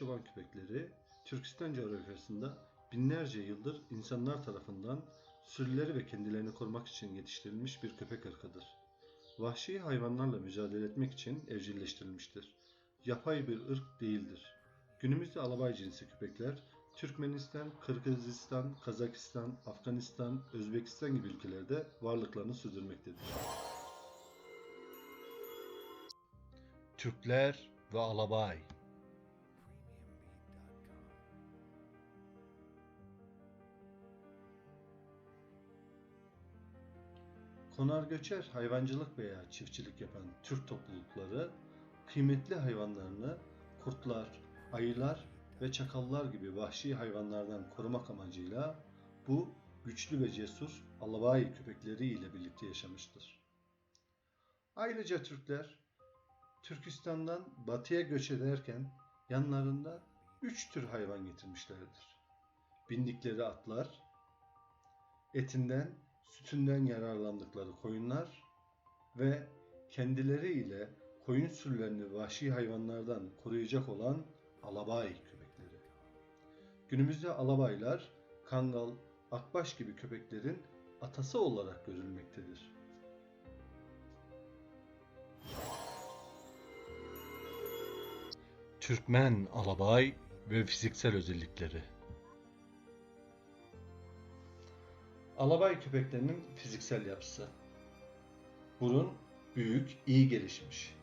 çoban köpekleri Türkistan coğrafyasında binlerce yıldır insanlar tarafından sürüleri ve kendilerini korumak için yetiştirilmiş bir köpek ırkıdır. Vahşi hayvanlarla mücadele etmek için evcilleştirilmiştir. Yapay bir ırk değildir. Günümüzde alabay cinsi köpekler Türkmenistan, Kırgızistan, Kazakistan, Afganistan, Özbekistan gibi ülkelerde varlıklarını sürdürmektedir. Türkler ve alabay Konar göçer hayvancılık veya çiftçilik yapan Türk toplulukları kıymetli hayvanlarını kurtlar, ayılar ve çakallar gibi vahşi hayvanlardan korumak amacıyla bu güçlü ve cesur alabay köpekleri ile birlikte yaşamıştır. Ayrıca Türkler Türkistan'dan batıya göç ederken yanlarında üç tür hayvan getirmişlerdir. Bindikleri atlar, etinden, sütünden yararlandıkları koyunlar ve kendileri ile koyun sürülerini vahşi hayvanlardan koruyacak olan alabay köpekleri. Günümüzde alabaylar, kangal, akbaş gibi köpeklerin atası olarak görülmektedir. Türkmen alabay ve fiziksel özellikleri Alabay köpeklerinin fiziksel yapısı. Burun büyük, iyi gelişmiş.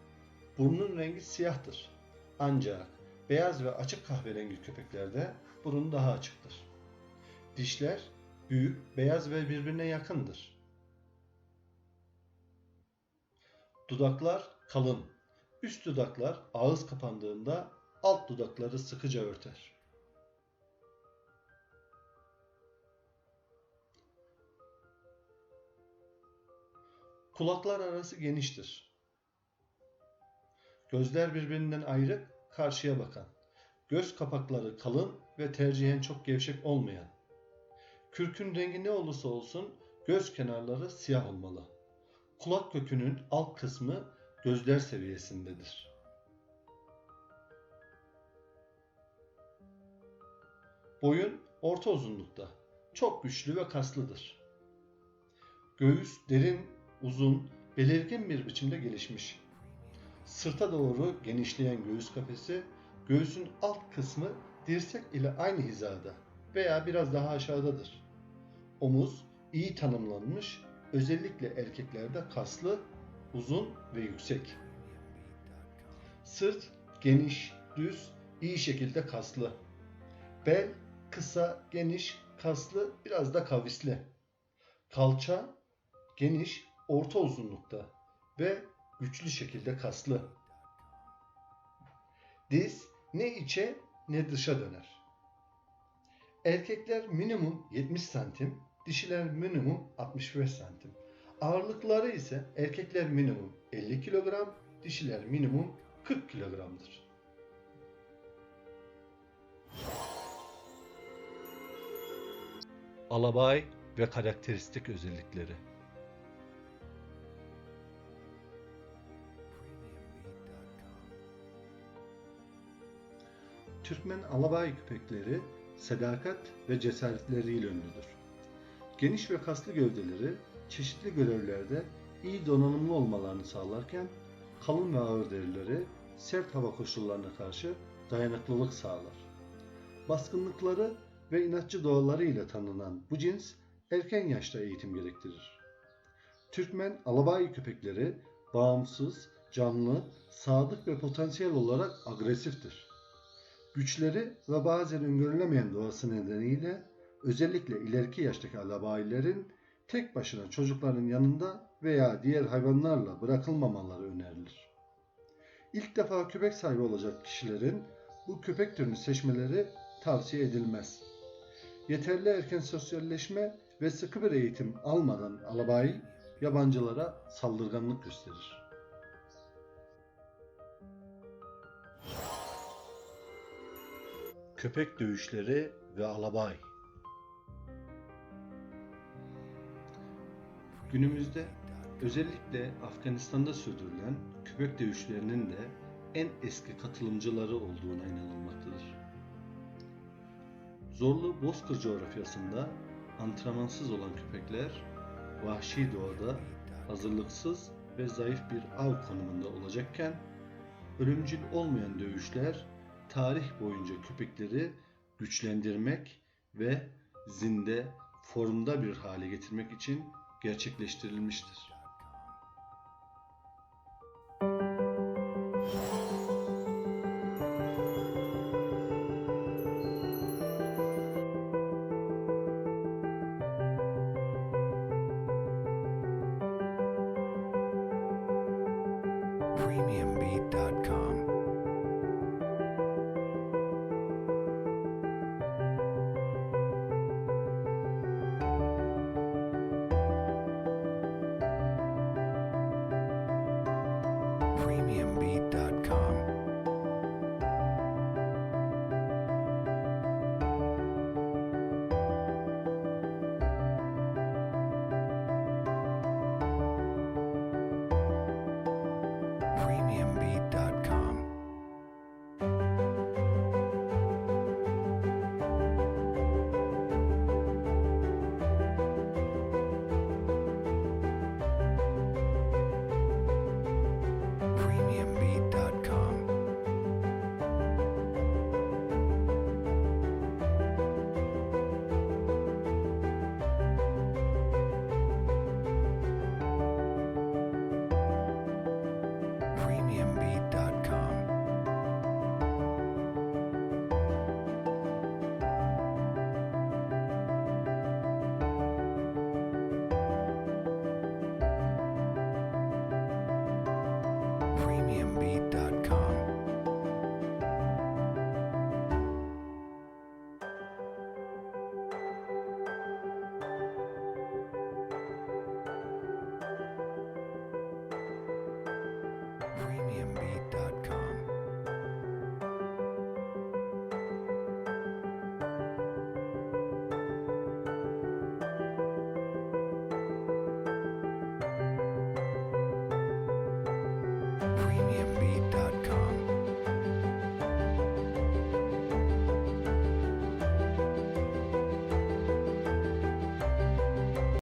Burnun rengi siyahtır. Ancak beyaz ve açık kahverengi köpeklerde burun daha açıktır. Dişler büyük, beyaz ve birbirine yakındır. Dudaklar kalın. Üst dudaklar ağız kapandığında alt dudakları sıkıca örter. Kulaklar arası geniştir. Gözler birbirinden ayrı, karşıya bakan. Göz kapakları kalın ve tercihen çok gevşek olmayan. Kürkün rengi ne olursa olsun göz kenarları siyah olmalı. Kulak kökünün alt kısmı gözler seviyesindedir. Boyun orta uzunlukta. Çok güçlü ve kaslıdır. Göğüs derin, uzun, belirgin bir biçimde gelişmiş. Sırta doğru genişleyen göğüs kafesi, göğsün alt kısmı dirsek ile aynı hizada veya biraz daha aşağıdadır. Omuz iyi tanımlanmış, özellikle erkeklerde kaslı, uzun ve yüksek. Sırt geniş, düz, iyi şekilde kaslı. Bel kısa, geniş, kaslı, biraz da kavisli. Kalça geniş, orta uzunlukta ve güçlü şekilde kaslı. Diz ne içe ne dışa döner. Erkekler minimum 70 santim, dişiler minimum 65 santim. Ağırlıkları ise erkekler minimum 50 kilogram, dişiler minimum 40 kilogramdır. Alabay ve karakteristik özellikleri Türkmen alabay köpekleri sadakat ve cesaretleriyle ünlüdür. Geniş ve kaslı gövdeleri çeşitli görevlerde iyi donanımlı olmalarını sağlarken kalın ve ağır derileri sert hava koşullarına karşı dayanıklılık sağlar. Baskınlıkları ve inatçı doğalarıyla tanınan bu cins erken yaşta eğitim gerektirir. Türkmen alabay köpekleri bağımsız, canlı, sadık ve potansiyel olarak agresiftir. Güçleri ve bazen öngörülemeyen doğası nedeniyle özellikle ileriki yaştaki alabayilerin tek başına çocukların yanında veya diğer hayvanlarla bırakılmamaları önerilir. İlk defa köpek sahibi olacak kişilerin bu köpek türünü seçmeleri tavsiye edilmez. Yeterli erken sosyalleşme ve sıkı bir eğitim almadan alabayi yabancılara saldırganlık gösterir. Köpek dövüşleri ve alabay Günümüzde özellikle Afganistan'da sürdürülen köpek dövüşlerinin de en eski katılımcıları olduğuna inanılmaktadır. Zorlu Bozkır coğrafyasında antrenmansız olan köpekler vahşi doğada hazırlıksız ve zayıf bir av konumunda olacakken ölümcül olmayan dövüşler tarih boyunca köpekleri güçlendirmek ve zinde formda bir hale getirmek için gerçekleştirilmiştir. premiumbeat.com.